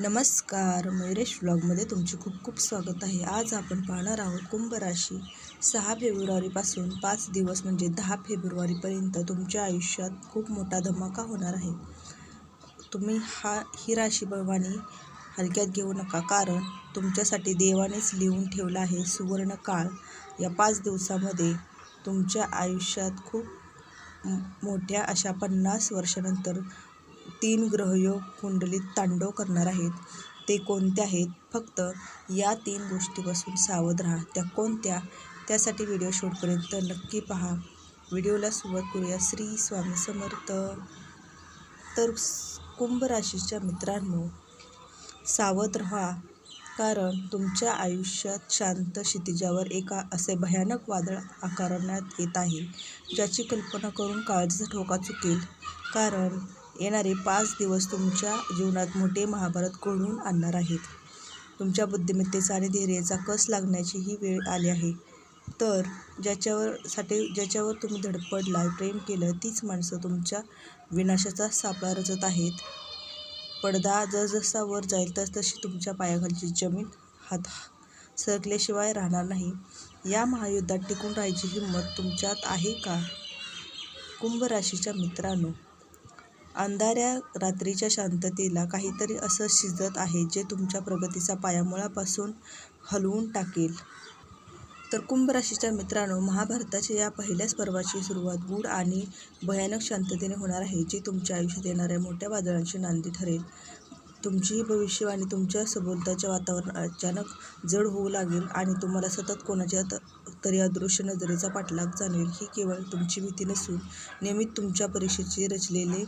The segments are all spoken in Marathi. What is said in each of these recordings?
नमस्कार मयुरेश व्लॉगमध्ये तुमचे खूप खूप स्वागत आहे. आज आपण पाहणार आहोत कुंभ राशी. सहा फेब्रुवारीपासून पाच दिवस म्हणजे दहा फेब्रुवारीपर्यंत तुमच्या आयुष्यात खूप मोठा धमाका होणार आहे. तुम्ही हा ही राशी भवानी हलक्यात घेऊ नका कारण तुमच्यासाठी देवानेच लिहून ठेवला आहे सुवर्ण काळ या पाच दिवसामध्ये तुमच्या आयुष्यात खूप मोठ्या अशा पन्नास वर्षानंतर तीन ग्रहयोग कुंडलीत तांडव करणार आहेत. ते कोणते आहेत? फक्त या तीन गोष्टीपासून सावध राहा. त्या कोणत्या? त्यासाठी व्हिडिओ शूटपर्यंत नक्की पहा. व्हिडिओला सुरुवात करूया. श्री स्वामी समर्थ. तर कुंभ राशीच्या मित्रांनो सावध राहा. कारण तुमच्या आयुष्यात शांत क्षितिजावर एका असे भयानक वादळ आकारण्यात येत आहे ज्याची कल्पना करून काळजीचा ठोका चुकेल. कारण येणारे पाच दिवस तुमच्या जीवनात मोठे महाभारत घडवून आणणार आहेत. तुमच्या बुद्धिमत्तेचा आणि धैर्याचा कस लागण्याची ही वेळ आली आहे. तर ज्याच्यावर साठी ज्याच्यावर तुम्ही धडपडला प्रेम केलं तीच माणसं तुमच्या विनाशाचा सापळा रचत आहेत. पडदा जसजसा वर जाईल तस तशी तुमच्या पायाखालची जमीन हात सरकल्याशिवाय राहणार नाही. या महायुद्धात टिकून राहायची हिंमत तुमच्यात आहे का? कुंभ राशीच्या मित्रांनो अंधाऱ्या रात्रीच्या शांततेला काहीतरी असं शिजत आहे जे तुमच्या प्रगतीचा पाया मुळापासून हलवून टाकेल. तर कुंभ राशीच्या मित्रांनो महाभारताच्या या पहिल्याच पर्वाची सुरुवात गूढ आणि भयानक शांततेने होणार आहे जी तुमच्या आयुष्यात येणाऱ्या मोठ्या वादळांची नांदी ठरेल. तुमचीही भविष्यवाणी तुमच्या सभोवताच्या वातावरण अचानक जड होऊ लागेल आणि तुम्हाला सतत कोणाच्या त- तरी अदृश्य नजरेचा पाठलाग जाणवेल. ही केवळ तुमची भीती नसून नियमित तुमच्या परीक्षेची रचलेले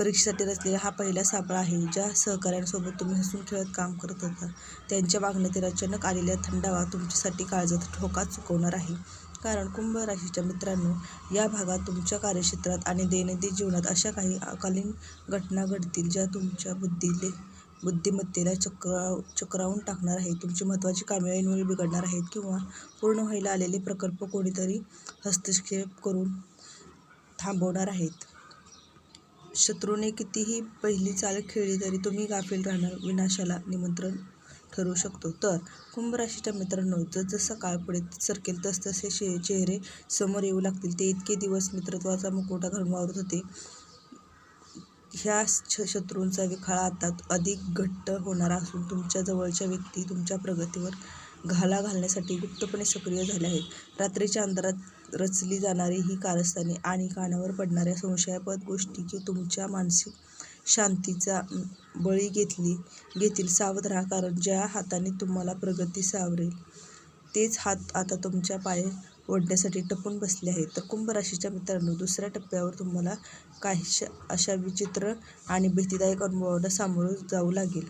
परीक्षेसाठी रचलेला हा पहिला सापळा आहे ज्या सहकाऱ्यांसोबत तुम्ही हसून खेळत काम करत होता. त्यांच्या वागण्यातील अचानक आलेला थंडावा तुमच्यासाठी काळजात ठोका चुकवणार आहे. कारण कुंभ राशीच्या मित्रांनो या भागात तुमच्या कार्यक्षेत्रात आणि दैनंदिन जीवनात अशा काही अकालीन घटना घडतील ज्या तुमच्या बुद्धीले बुद्धिमत्तेला चक्रा चक्रावून टाकणार आहे तुमची महत्त्वाची कामे ऐनवेळी बिघडणार आहेत किंवा पूर्ण व्हायला आलेले प्रकल्प कोणीतरी हस्तक्षेप करून थांबवणार आहेत. शत्रूने कितीही पहिली चाल खेळली तरी तुम्ही गाफील राहणार विनाशाला निमंत्रण ठरू शकतो. तर कुंभ राशीच्या मित्रांनो जसजसं काळ पुढे सरकेल तसतसे शे चेहरे समोर येऊ लागतील. ते इतके दिवस मित्रत्वाचा मुकुटा घालून वावरत होते. ह्या श शत्रूंचा विखाळा आता अधिक घट्ट होणार असून तुमच्या जवळच्या व्यक्ती तुमच्या प्रगतीवर घाला घालण्यासाठी गुप्तपणे सक्रिय झाल्या आहेत. रात्रीच्या अंधारात रचली जाणारी ही कारस्थाने आणि कानावर पडणाऱ्या संशयास्पद गोष्टी की तुमच्या मानसिक शांतीचा बळी घेतली घेतील सावध राहा कारण ज्या हाताने तुम्हाला प्रगती सावरेल तेच हात आता तुमच्या पाय ओढण्यासाठी टपून बसले आहेत. तर कुंभ राशीच्या मित्रांनो दुसऱ्या टप्प्यावर तुम्हाला काहीशा अशा विचित्र आणि भीतीदायक अनुभवांना सामोरं जाऊ लागेल.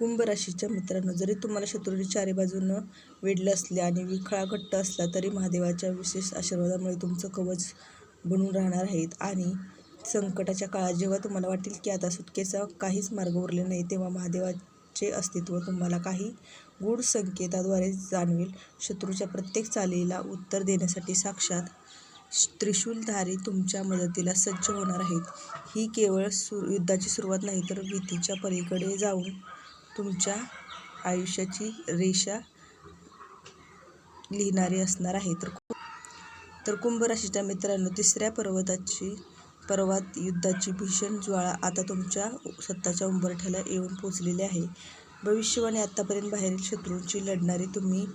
कुंभ राशीच्या मित्रांनो जरी तुम्हाला शत्रूने चारी बाजूनं वेढलं असले आणि विखळा घट्ट असला तरी महादेवाच्या विशेष आशीर्वादामुळे तुमचं कवच बनून राहणार आहेत आणि संकटाच्या काळात जेव्हा तुम्हाला वाटेल की आता सुटकेचा काहीच मार्ग उरले नाही तेव्हा महादेवाचे अस्तित्व तुम्हाला काही गूढ संकेताद्वारे जाणवेल. शत्रूच्या प्रत्येक चालीला उत्तर देण्यासाठी साक्षात त्रिशूलधारी तुमच्या मदतीला सज्ज होणार आहेत. ही केवळ सु युद्धाची सुरुवात नाही तर भीतीच्या पलीकडे जाऊन तुमच्या आयुष्याची रेषा लिहिणारी असणार आहे. तर तर कुंभ राशीच्या मित्रांनो तिसऱ्या पर्वताची पर्वात युद्धाची भीषण ज्वाळा आता तुमच्या स्वतःच्या उंबरठ्याला येऊन पोचलेली आहे. भविष्यवाणी आत्तापर्यंत बाहेरील शत्रूंची लढणारी तुम्ही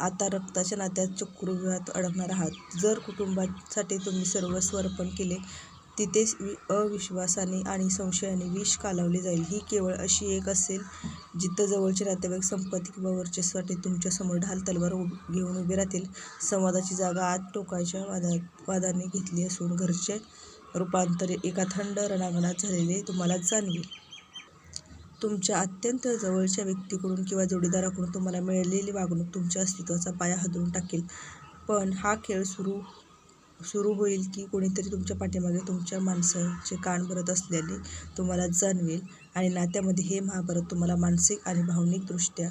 आता रक्ताच्या नात्यात चक्रुव्यूहात अडकणार आहात. जर कुटुंबासाठी तुम्ही सर्वस्व अर्पण केले तिथेच वि अविश्वासाने आणि संशयाने विष कालवले जाईल. ही केवळ अशी एक असेल जिथं जवळचे नातेवाईक संपत्ती किंवा वर्चस्वासाठी तुमच्यासमोर ढाल तलवार उभ- घेऊन उभे राहतील. संवादाची जागा आत टोकाच्या वादा वादाने घेतली असून घरचे रूपांतर एका थंड रणांगणात झालेले तुम्हाला जाणवेल. तुमच्या अत्यंत जवळच्या व्यक्तीकडून किंवा जोडीदाराकडून तुम्हाला मिळालेली वागणूक तुमच्या अस्तित्वाचा पाया हदरून टाकेल. पण हा खेळ सुरू सुरू होईल की कोणीतरी तुमच्या पाठीमागे तुमच्या माणसाचे कान भरत असल्याने तुम्हाला जाणवेल आणि नात्यामध्ये हे महाभारत तुम्हाला मानसिक आणि भावनिकदृष्ट्या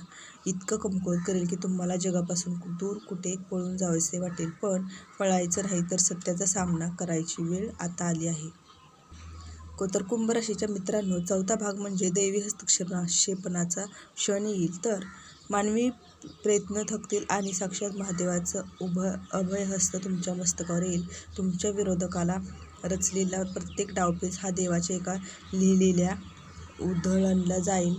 इतकं कमकुवत करेल की तुम्हाला जगापासून दूर कुठे पळून जावेसे वाटेल. पण पळायचं नाही तर सत्याचा सामना करायची वेळ आता आली आहे. तर कुंभ राशीच्या मित्रांनो चौथा भाग म्हणजे दैवी हस्तक्षेपणाचा क्षण येईल. तर मानवी प्रयत्न थकतील आणि साक्षात महादेवाचं उभं अभयहस्त तुमच्या मस्तकावर येईल. तुमच्या विरोधकाला रचलेला प्रत्येक डावपेच हा देवाच्या एका लिहिलेल्या उधळणला जाईल.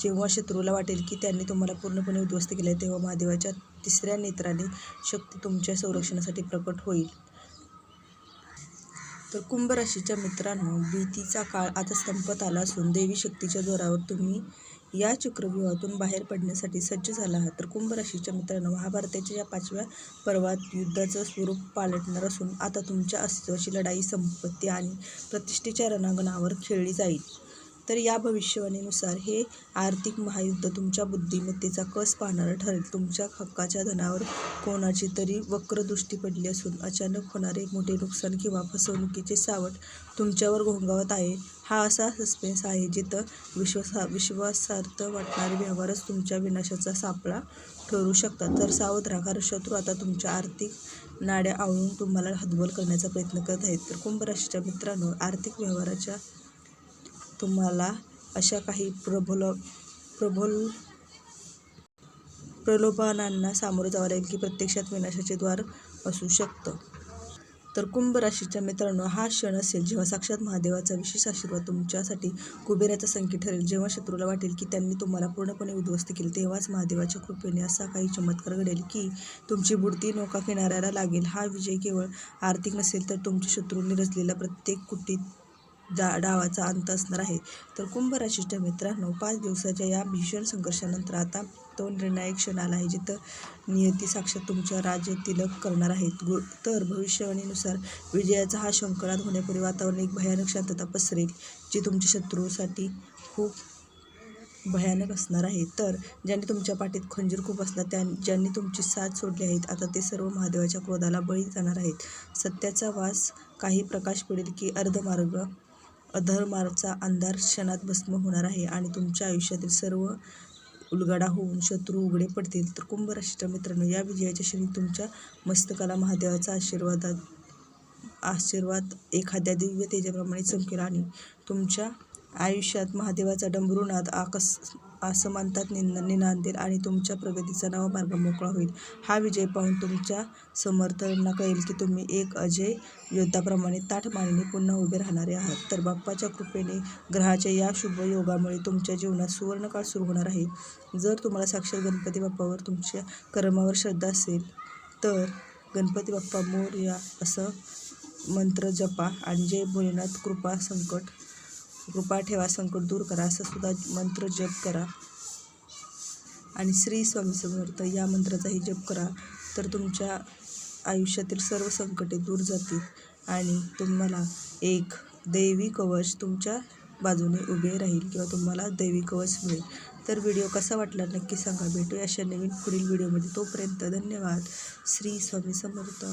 जेव्हा शत्रूला वाटेल की त्यांनी तुम्हाला पूर्णपणे उद्ध्वस्त केले तेव्हा महादेवाच्या तिसऱ्या नेत्राने शक्ती तुमच्या संरक्षणासाठी प्रकट होईल. तर कुंभ राशीच्या मित्रांनो भीतीचा काळ आता संपत आला असून देवी शक्तीच्या जोरावर तुम्ही या चक्रव्यूहातून बाहेर पडण्यासाठी सज्ज झाला आहात तर कुंभ राशीच्या मित्रांनो महाभारताच्या या पाचव्या पर्वात युद्धाचं स्वरूप पालटणार असून आता तुमच्या अस्तित्वाची लढाई संपत्ती आणि प्रतिष्ठेच्या रणांगणावर खेळली जाईल. तर या भविष्यवाणीनुसार हे आर्थिक महायुद्ध तुमच्या बुद्धिमत्तेचा कस पाहणारं ठरेल. तुमच्या हक्काच्या धनावर कोणाची तरी वक्रदृष्टी पडली असून अचानक होणारे मोठे नुकसान किंवा फसवणुकीचे सावट तुमच्यावर घोंगावत आहे हा असा सस्पेन्स आहे जिथं विश्वासा विश्वासार्थ वाटणारे व्यवहारच तुमच्या विनाशाचा सापळा ठरू शकतात. तर सावध राहा शत्रू आता तुमच्या आर्थिक नाड्या आवळून तुम्हाला हतबल करण्याचा प्रयत्न करत आहेत. तर कुंभ राशीच्या मित्रांनो आर्थिक व्यवहाराच्या तुम्हाला अशा काही प्रबल प्रबल प्रलोभनांना सामोरं जावं लागेल की प्रत्यक्षात विनाशाचे द्वार असू शकतं. तर कुंभ राशीच्या मित्रांनो हा क्षण असेल जेव्हा साक्षात महादेवाचा विशेष आशीर्वाद तुमच्यासाठी कुबेराचा संकेत ठरेल. जेव्हा शत्रूला वाटेल की त्यांनी तुम्हाला पूर्णपणे उद्ध्वस्त केले तेव्हाच महादेवाच्या कृपेने असा काही चमत्कार घडेल की तुमची बुडती नौका किनाऱ्याला लागेल. हा विजय केवळ आर्थिक नसेल तर तुमच्या शत्रूंनी रचलेला प्रत्येक कुटीत डा डावाचा अंत असणार आहे. तर कुंभ राशीच्या मित्रांनो पाच दिवसाच्या या भीषण संघर्षानंतर आता तो निर्णायक क्षण आला आहे जिथं नियती साक्षात तुमच्या राज्य तिलक करणार आहेत. गु तर भविष्यवाणीनुसार विजयाचा हा शंकरात होण्यापूर्वी वातावरण एक भयानक शांतता पसरेल जी तुमच्या शत्रूसाठी खूप भयानक असणार आहे. तर ज्यांनी तुमच्या पाठीत खंजीर खूप असला त्या ज्यांनी तुमची साथ सोडली आहेत आता ते सर्व महादेवाच्या क्रोधाला बळी जाणार आहेत. सत्याचा वास काही प्रकाश पडेल की अर्धमार्ग अधर्माचा अंधार क्षणात भस्म होणार आहे आणि तुमच्या आयुष्यातील सर्व उलगडा होऊन शत्रू उघडे पडतील. तर कुंभ राशीच्या मित्रांनो या विजयाच्या क्षणी तुमच्या मस्तकाला महादेवाचा आशीर्वादात आशीर्वाद एखाद्या दिव्य तेजाप्रमाणे चमकेल आणि तुमच्या आयुष्यात महादेवाचा डंबरुनाद आकस असमानतात निंद निनांदेल आणि तुमच्या प्रगतीचा नवा मार्ग मोकळा होईल. हा विजय पाहून तुमच्या समर्थकांना कळेल की तुम्ही एक अजय योद्धाप्रमाणे ताठ मानेने पुन्हा उभे राहणारे आहात. तर बाप्पाच्या कृपेने ग्रहाच्या या शुभ योगामुळे तुमच्या जीवनात सुवर्णकाळ सुरू होणार आहे. जर तुम्हाला साक्षात गणपती बाप्पावर तुमच्या कर्मावर श्रद्धा असेल तर गणपती बाप्पा मोर्या असं मंत्र जपा आणि जय भोलेनाथ कृपा संकट कृपा ठेवा संकट दूर करा असं सुद्धा मंत्र जप करा. आणि श्री स्वामी समर्थ या मंत्राचाही जप करा. तर तुमच्या आयुष्यातील सर्व संकटे दूर जातील आणि तुम्हाला एक दैवी कवच तुमच्या बाजूने उभे राहील किंवा तुम्हाला दैवी कवच मिळेल. तर व्हिडिओ कसा वाटला नक्की सांगा. भेटूया अशा नवीन पुढील व्हिडिओमध्ये. तोपर्यंत धन्यवाद. श्री स्वामी समर्थ.